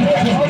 Thank you.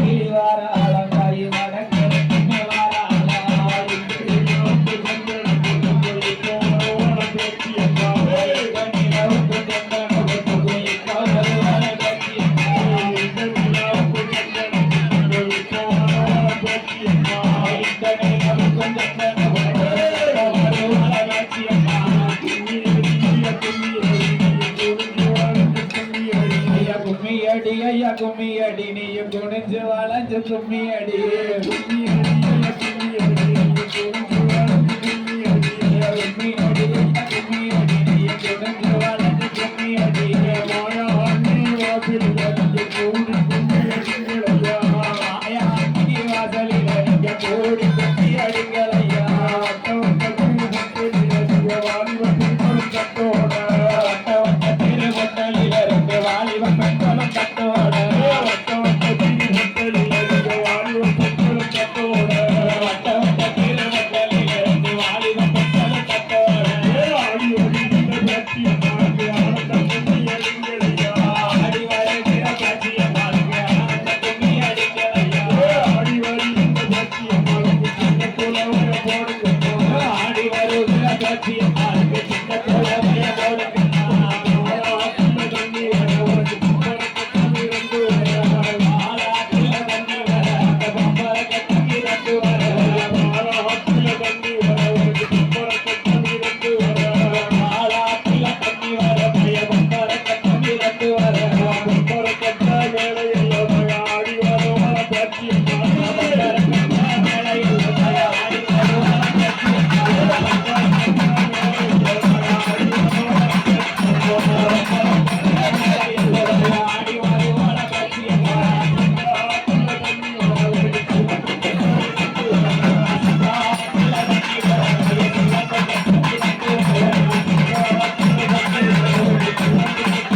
அடி ஐயா கும்மி அடி நீயும் குனிஞ்சு வளைஞ்சு கும்மி அடி கும்மி Yeah.